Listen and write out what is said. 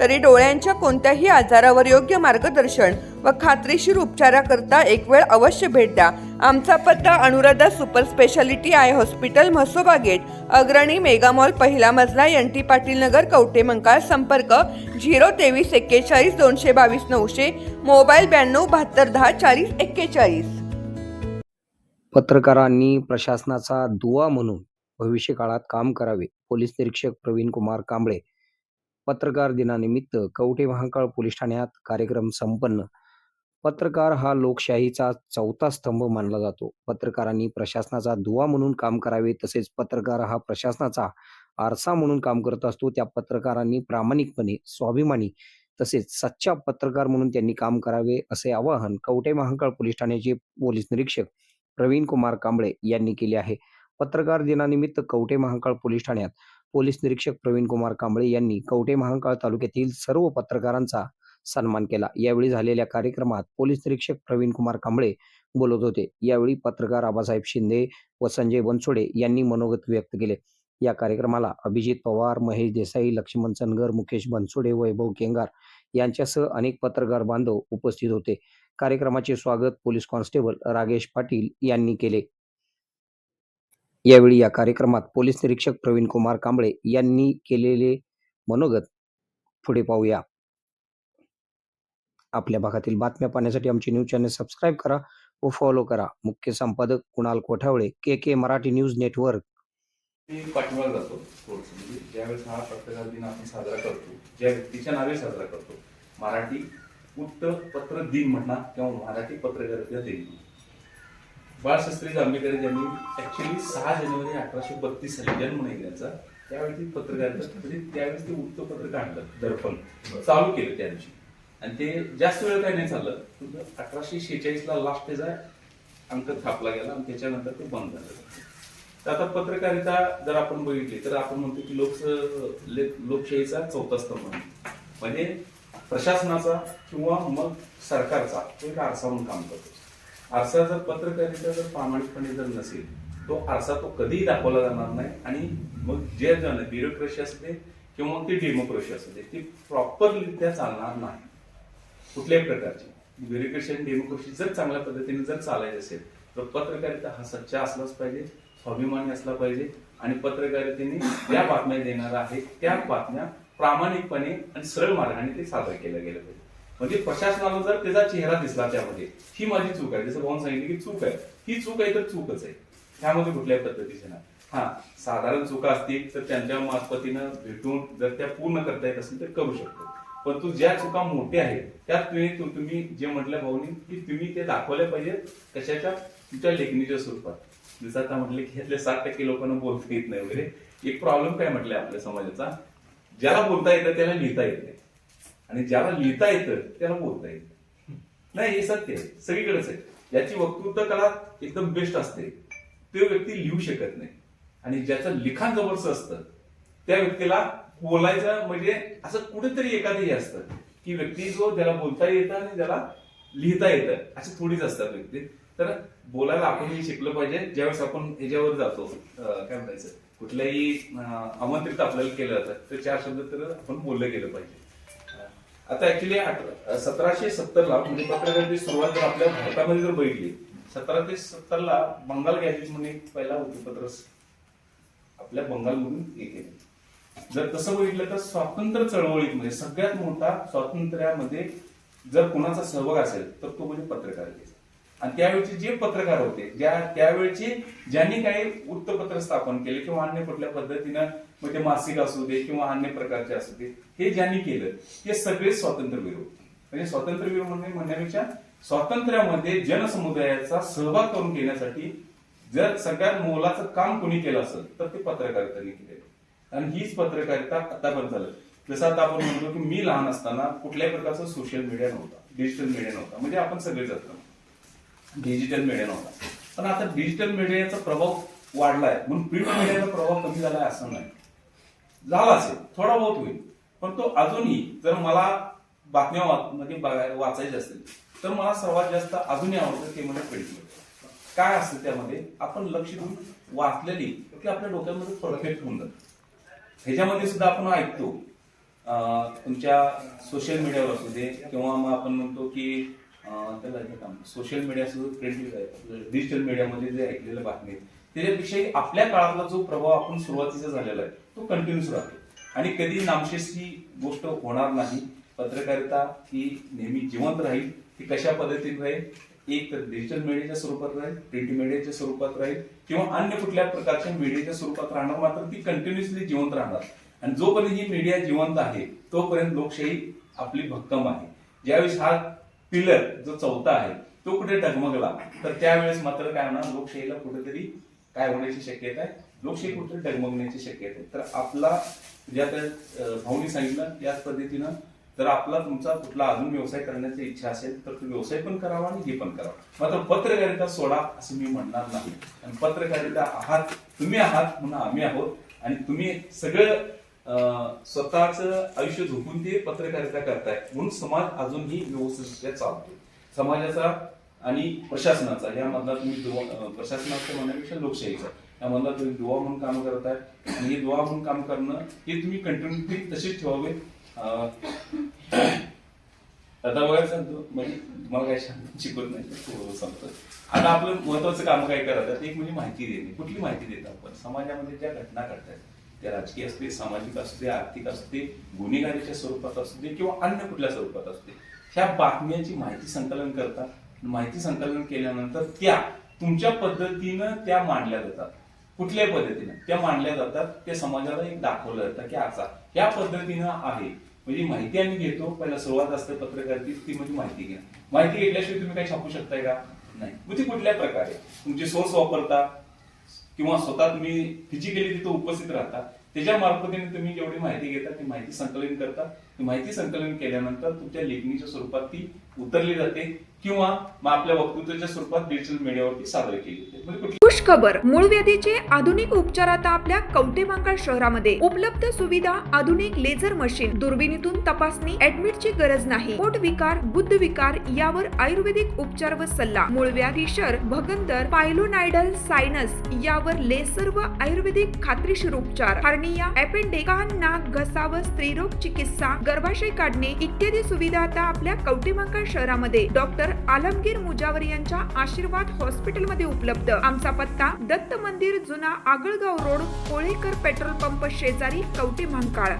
तरी डोळ्यांच्या कोणत्याही आजारावर योग्य मार्गदर्शन व खात्रीशीर उपचाराकरता एक वेळ अवश्य भेट द्या. आमचा पत्ता Anuradha super speciality eye hospital Mhasoba gate Agrani megamall पहिला मजला एन टी पाटील नगर कवटे मंकाळ संपर्क झिरो तेवीस एक्केचाळीस दोनशे बावीस नऊशे मोबाईल ब्याण्णव बहात्तर दहा चाळीस एक्केचाळीस. पत्रकारांनी प्रशासनाचा दुवा म्हणून भविष्य काळात काम करावे पोलीस निरीक्षक प्रवीण कुमार कांबळे पत्रकार दिनानिमित्त कवठे महांकाळ पोलीस ठाण्यात कार्यक्रम संपन्न. पत्रकार हा लोकशाहीचा चौथा स्तंभ मानला जातो. पत्रकारांनी प्रशासनाचा दुवा म्हणून काम करावे तसेच पत्रकार हा प्रशासनाचा आरसा म्हणून काम करत असतो. त्या पत्रकारांनी प्रामाणिकपणे स्वाभिमानी तसेच सच्चा पत्रकार म्हणून त्यांनी काम करावे असे आवाहन कवठे महांकाळ पोलीस ठाण्याचे पोलीस निरीक्षक प्रवीण कुमार कांबळे यांनी केले आहे. पत्रकार दिनानिमित्त कवठे महांकाळ पोलीस ठाण्यात पोलीस निरीक्षक प्रवीण कुमार कांबळे यांनी कवटे महांकाळ तालुक्यातील सर्व पत्रकारांचा सन्मान केला. यावेळी झालेल्या कार्यक्रमात पोलीस निरीक्षक प्रवीण कुमार कांबळे बोलत होते. यावेळी पत्रकार आबासाहेब शिंदे व संजय बनसोडे यांनी मनोगत व्यक्त केले. या कार्यक्रमाला अभिजित पवार महेश देसाई लक्ष्मण चनगर मुकेश बनसोडे वैभव केंगार यांच्यासह अनेक पत्रकार बांधव उपस्थित होते. कार्यक्रमाचे स्वागत पोलीस कॉन्स्टेबल रागेश पाटील यांनी केले. यावेळी या कार्यक्रमात पोलीस निरीक्षक प्रवीण कुमार कांबळे यांनी केलेले मनोगत पुढे पाहूया. आपल्या भागातील बातम्या पाहण्यासाठी आमचे न्यूज चॅनल सबस्क्राईब करा व फॉलो करा. मुख्य संपादक Kunal Kothawale K K Marathi news network. मी जातो थोडंसं म्हणजे ज्यावेळेस हा पत्रकार दिन आपण साजरा करतो ज्या व्यक्तीच्या नावे साजरा करतो मराठी वृत्तपत्र दिन म्हणा किंवा मराठी पत्रकारिता दिन. बाळशास्त्री जांभेकर यांनी ऍक्च्युली सहा जानेवारी अठराशे बत्तीस साली जन्म नाही त्यांचा त्यावेळी ती पत्रकारिता म्हणजे त्यावेळेस ते वृत्तपत्र काढलं दर्पण. चालू केलं त्या दिवशी. आणि ते जास्त वेळ काही नाही चाललं. अठराशे शेहेचाळीस ला लास्ट त्याचा अंक थापला गेला आणि त्याच्यानंतर ते बंद झालं. तर आता पत्रकारिता जर आपण बघितली तर आपण म्हणतो की लोकस ले- लोकशाहीचा चौथा स्तंभ म्हणजे प्रशासनाचा किंवा मग सरकारचा तो एक आरसा म्हणून काम करतो. आरसा जर पत्रकारिता जर प्रामाणिकपणे जर नसेल तो आरसा तो कधीही दाखवला जाणार नाही आणि मग जे जण ब्युरोक्रेसी असते किंवा मग ती डेमोक्रेसी असते ती प्रॉपररित्या चालणार नाही. कुठल्याही प्रकारची. ब्युरोक्रेसी आणि डेमोक्रेसी जर चांगल्या पद्धतीने जर चालायची असेल तर पत्रकारिता हा सच्चा असलाच पाहिजे स्वाभिमानी असला पाहिजे आणि पत्रकारितेने ज्या बातम्या देणार आहेत त्या बातम्या प्रामाणिकपणे आणि सरळ मार्गाने ते सादर केल्या गेल्या पाहिजे म्हणजे प्रशासनाला जर त्याचा चेहरा दिसला त्यामध्ये ही माझी चूक आहे. जसं भाऊन सांगितलं की चूक आहे. ही चूक आहे तर चूकच आहे. त्यामध्ये कुठल्याही पद्धतीचे नाही. हा साधारण चुका असतील तर त्यांच्या मार्फतीनं भेटून जर त्या पूर्ण करता येत असेल तर करू शकतो. परंतु ज्या चुका मोठ्या आहेत त्यात तुम्ही तुम्ही जे म्हटलं भाऊनी की तुम्ही ते दाखवले पाहिजेत कशाच्या? तुमच्या लेखणीच्या स्वरूपात. जसं आता म्हटलं की यातले साठ टक्के लोकांना बोलता येत नाही वगैरे. एक प्रॉब्लेम काय म्हटलंय आपल्या समाजाचा? ज्याला बोलता येतं त्याला लिहिता येत नाही. आणि ज्याला लिहिता येतं त्याला बोलता येत. नाही हे सत्य आहे. सगळीकडेच आहे. याची वक्तृत्व कला एकदम बेस्ट असते. तो व्यक्ती लिहू शकत नाही. आणि ज्याचं लिखाण जवळच असतं त्या व्यक्तीला बोलायचं म्हणजे असं कुठेतरी एखादं हे असतं की व्यक्ती जो ज्याला बोलता येतं आणि ज्याला लिहिता येतं असे थोडीच असतात व्यक्ती. तर बोलायला आपणही शिकलं पाहिजे. ज्यावेळेस आपण ह्याच्यावर जातो काय म्हणायचं? कुठल्याही आमंत्रित आपल्याला केलं जातं तर चार शब्द तर आपण बोललं गेलं पाहिजे. आता ऍक्च्युली सतराशे सत्तर ला म्हणजे पत्रकारितेची सुरुवात जर आपल्या भारतामध्ये जर बघितली सतराशे सत्तर ला बंगाल गॅजेट म्हणून एक पहिला वृत्तपत्र आपल्या बंगालमधून एक जर तसं बघितलं तर स्वातंत्र्य चळवळीत म्हणजे सगळ्यात मोठा स्वातंत्र्यामध्ये जर कुणाचा सहभाग असेल तर तो म्हणजे पत्रकारितेचा आणि त्यावेळचे जे पत्रकार होते ज्या त्यावेळचे ज्यांनी काही वृत्तपत्र स्थापन केले किंवा अन्य कुठल्या पद्धतीनं मग ते मासिक असू दे किंवा अन्य प्रकारचे असू दे हे ज्यांनी केलं ते सगळे स्वातंत्र्यवीर होते. म्हणजे स्वातंत्र्यवीर म्हणणे म्हणण्यापेक्षा स्वातंत्र्यामध्ये जनसमुदायाचा सहभाग करून घेण्यासाठी जर सगळ्यात मोलाचं काम कोणी केलं असेल तर ते पत्रकारितांनी केलेलं आणि हीच पत्रकारिता आतापर्यंत झालं. जसं आता आपण म्हणतो की मी लहान असताना कुठल्याही प्रकारचा सोशल मीडिया नव्हता डिजिटल मीडिया नव्हता. म्हणजे आपण सगळे जातो डिजिटल मीडिया नव्हता. पण आता डिजिटल मीडियाचा प्रभाव वाढलाय. म्हणून प्रिंट मीडियाचा प्रभाव कमी झालाय असं नाही. झाला असेल थोडा बहुत होईल. पण तो अजूनही जर मला बातम्या वा- मध्ये बघाय- वाचायच्या असतील तर मला सर्वात जास्त अजूनही आवडतं ते म्हणजे प्रिंट मीडिया. काय असतं त्यामध्ये? आपण लक्ष देऊन वाचलेली की आपल्या डोक्यामध्ये परफेक्ट होऊन जातं. ह्याच्यामध्ये सुद्धा आपण ऐकतो. तुमच्या सोशल मीडियावर असू दे किंवा मग आपण म्हणतो की त्याला हे काम. सोशल मीडिया डिजिटल मीडियामध्ये जे ऐकलेल्या बातमी आहेत, त्याच्याविषयी आपल्या काळातला जो प्रभाव आपण सुरुवातीचा झालेला आहे तो कंटिन्यूस राहतो. आणि कधी नामशेषची गोष्ट होणार नाही पत्रकारिता ही नेहमी जिवंत राहील ती कशा पद्धतीने राहील? एक तर डिजिटल मीडियाच्या स्वरूपात राहील प्रिंट मीडियाच्या स्वरूपात राहील किंवा अन्य कुठल्या प्रकारच्या मीडियाच्या स्वरूपात राहणार मात्र ती कंटिन्युअसली जिवंत राहणार. आणि जोपर्यंत ही मीडिया जिवंत आहे तोपर्यंत लोकशाही आपली भक्कम आहे. ज्यावेळेस हा पिलर जो चौथा आहे तो कुठे डगमगला? तर त्यावेळेस मात्र काय होणार? लोकशाहीला कुठेतरी काय होण्याची शक्यता आहे? लोकशाही कुठे डगमगण्याची शक्यता आहे. तर आपला म्हणजे ज्या त्या भाऊनी सांगितलं त्याच पद्धतीनं जर आपला तुमचा कुठला अजून व्यवसाय करण्याची इच्छा असेल तर तो व्यवसाय पण करावा आणि हे पण करावा. मात्र पत्रकारिता सोडा असं मी म्हणणार नाही. आणि पत्रकारिता आहात तुम्ही आहात म्हणून आम्ही आहोत. आणि तुम्ही सगळं स्वतःचं आयुष्य झोपून ते पत्रकारिता करताय. म्हणून समाज अजूनही व्यवस्थित चालतो समाजाचा आणि प्रशासनाचा यामधला तुम्ही दुवा अं, प्रशासनाचा म्हणण्यापेक्षा लोकशाहीचा. यामधला तुम्ही दुवा म्हणून काम करताय. आणि हे दुवा म्हणून काम करणं हे तुम्ही कंटिन्युटी तसेच ठेवावे. आता बघा सांगतो म्हणजे तुम्हाला काय शिकवत नाही सांगतो आता आपलं महत्वाचं काम काय करतात एक म्हणजे माहिती देणे. कुठली माहिती देतो आपण? समाजामध्ये ज्या घटना घडतात त्या राजकीय असते सामाजिक असते आर्थिक असते गुन्हेगारीच्या स्वरूपात असू दे किंवा अन्य कुठल्या स्वरूपात असू दे ह्या बातम्यांची माहिती संकलन करतात माहिती संकलन केल्यानंतर त्या तुमच्या पद्धतीनं त्या मांडल्या जातात. कुठल्याही पद्धतीनं. त्या मांडल्या जातात. त्या समाजाला एक दाखवलं जातं की असा ह्या पद्धतीनं आहे. म्हणजे माहिती आम्ही घेतो. पहिला सुरुवात असते पत्रकारची ती म्हणजे माहिती घ्या माहिती घेतल्याशिवाय तुम्ही काही छापू शकताय का? नाही. मग ती कुठल्या प्रकारे? तुमचे सोर्स वापरता. किंवा स्वतः तुम्ही फिजिकली तिथं उपस्थित राहता. त्याच्या मार्फतीने तुम्ही जेवढी माहिती घेता ती माहिती संकलन करता. ती माहिती संकलन केल्यानंतर तुमच्या लेखणीच्या स्वरूपात ती उतरली जाते. किंवा मग आपल्या वक्तृत्वाच्या स्वरूपात डिजिटल मीडियावरती सादर केली म्हणजे खुश खबर मूळ व्याधीचे आधुनिक उपचार आता आपल्या कवटेमांकाळ शहरामध्ये उपलब्ध सुविधा आधुनिक लेझर मशीन दुर्बिणीतून तपासणी ऍडमिटची गरज नाही. पोट विकार बुद्ध विकार यावर आयुर्वेदिक उपचार व सल्ला. मूळव्याधी शर भगंदर पायलोनायडल सायनस यावर लेसर व आयुर्वेदिक खात्रीशीर उपचार. हार्निया अपेंडिक कान नाक घसा व स्त्रीरोग चिकित्सा गर्भाशय काढणे इत्यादी सुविधा आता आपल्या कवटेमांकाळ शहरामध्ये. डॉक्टर आलमगीर मुजावर यांच्या आशीर्वाद हॉस्पिटलमध्ये उपलब्ध. आमचा पत्ता दत्त मंदिर जुना Agalgaon road Kolekar petrol pump शेजारी कवटे महांकाळ